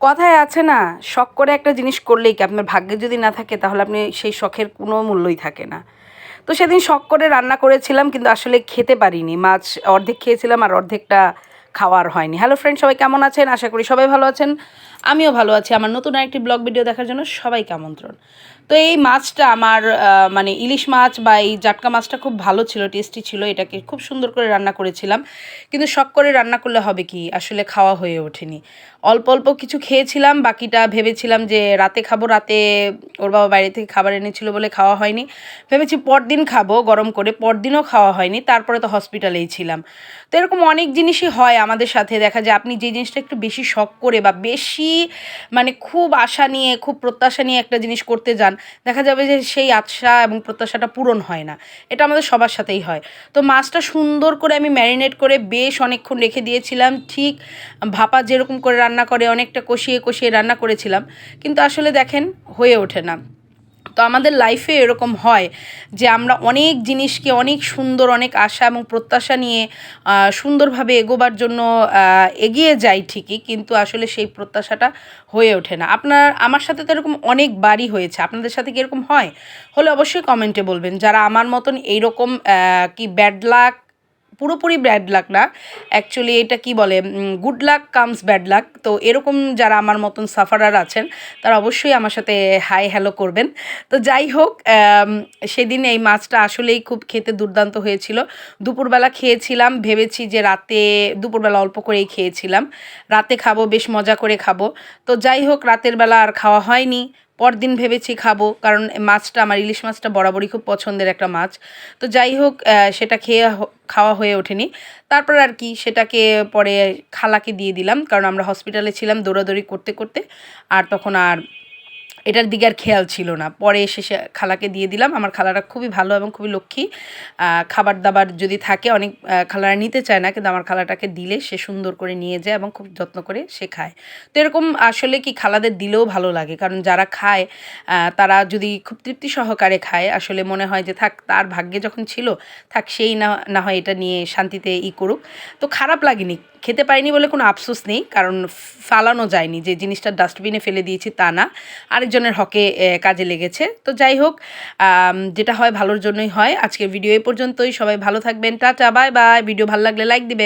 কথায় আছে না, শখ করে একটা জিনিস করলেই কি আপনার ভাগ্যে যদি না থাকে তাহলে আপনি সেই শখের কোনো মূল্যই থাকে না। তো সেদিন শখ করে রান্না করেছিলাম কিন্তু আসলে খেতে পারিনি, মাছ অর্ধেক খেয়েছিলাম আর অর্ধেকটা খাওয়ার হয়নি। হ্যালো ফ্রেন্ড সবাই কেমন আছেন? আশা করি সবাই ভালো আছেন। আমিও ভালো আছি। আমার নতুন আরেকটি ব্লগ ভিডিও দেখার জন্য সবাইকে আমন্ত্রণ। তো এই মাছটা আমার মানে ইলিশ মাছ বা এই জাটকা মাছটা খুব ভালো ছিল টেস্টি ছিল, এটাকে খুব সুন্দর করে রান্না করেছিলাম। কিন্তু শখ করে রান্না করলে হবে কি? আসলে খাওয়া হয়ে ওঠেনি। অল্প অল্প কিছু খেয়েছিলাম, বাকিটা ভেবেছিলাম যে রাতে খাব, রাতে ওর বাবা বাইরে থেকে খাবার এনেছিল বলে খাওয়া হয়নি। ভেবেছি পরদিন খাব, গরম করে পরদিনও খাওয়া হয়নি, তারপরে তো হসপিটালেই ছিলাম। তো এরকম অনেক জিনিসই হয় আমাদের সাথে। দেখা যায় আপনি যে জিনিসটা একটু বেশি শখ করে বা বেশি মানে খুব আশা নিয়ে, খুব প্রত্যাশা নিয়ে একটা জিনিস করতে যান, দেখা যাবে যে সেই আশা এবং প্রত্যাশাটা পূরণ হয় না। এটা আমাদের সবার সাথেই হয়। তো মাছটা সুন্দর করে আমি ম্যারিনেট করে বেশ অনেকক্ষণ রেখে দিয়েছিলাম, ঠিক ভাপা যেরকম করে রান্না করে, অনেকটা কষিয়ে কষিয়ে রান্না করেছিলাম। কিন্তু আসলে দেখেন, হয়ে ওঠে না। তো আমাদের লাইফে এরকম হয় যে আমরা অনেক জিনিসকে অনেক সুন্দর, অনেক আশা এবং প্রত্যাশা নিয়ে সুন্দরভাবে এগোবার জন্য এগিয়ে যাই ঠিকই কিন্তু আসলে সেই প্রত্যাশাটা হয়ে ওঠে না। আপনার, আমার সাথে তো এরকম অনেকবারই হয়েছে। আপনাদের সাথে কি এরকম হয়? হলে অবশ্যই কমেন্টে বলবেন। যারা আমার মতন এইরকম কি ব্যাড লাক পুরোপুরি ব্যাড লাক না। অ্যাকচুয়ালি এটা কি বলে good luck comes bad luck তো এরকম যারা আমার মতন সাফারার আছেন, তারা অবশ্যই আমার সাথে হাই হ্যালো করবেন। তো যাই হোক সেদিন এই মাছটা আসলেই খুব খেতে দুর্দান্ত হয়েছিল। দুপুরবেলা খেয়েছিলাম, ভেবেছি যে রাতে, দুপুরবেলা অল্প করেই খেয়েছিলাম। রাতে খাব, বেশ মজা করে খাব। তো যাই হোক, রাতের বেলা আর খাওয়া হয়নি। পরদিন ভেবেছি খাব, কারণ মাছটা, আমার ইলিশ মাছটা বরাবরই খুব পছন্দের একটা মাছ। তো যাই হোক সেটা খেয়ে খাওয়া হয়ে ওঠেনি। তারপর আর কি, সেটাকে পরে খালাকে দিয়ে দিলাম, কারণ আমরা হসপিটালে ছিলাম দৌড়াদৌড়ি করতে করতে, আর তখন আর এটার দিকে আর খেয়াল ছিল না। পরে এসে সে খালাকে দিয়ে দিলাম। আমার খালারা খুবই ভালো এবং খুবই লক্ষ্মী। খাবার দাবার যদি থাকে, অনেক খালারা নিতে চায় না, কিন্তু আমার খালাটাকে দিলে সে সুন্দর করে নিয়ে যায় এবং খুব যত্ন করে সে খায়। তো এরকম আসলে কি খালাদের দিলেও ভালো লাগে? কারণ যারা খায় তারা যদি খুব তৃপ্তি সহকারে খায়, আসলে মনে হয় যে, থাক, তার ভাগ্যে যখন ছিল, থাক, সেই না না হয় এটা নিয়ে শান্তিতে ই করুক। তো খারাপ লাগেনি খেতে পারিনি বলে কোনো আফসোস নেই, কারণ ফালানো যায়নি। যে জিনিসটা ডাস্টবিনে ফেলে দিয়েছি তা না। আরেকজনের হকে কাজে লেগেছে। তো যাই হোক যেটা হয় ভালোর জন্যই হয়। আজকের ভিডিও এ পর্যন্তই। সবাই ভালো থাকবেন। টাটা বাই বাই ভিডিও ভালো লাগলে লাইক দিবেন।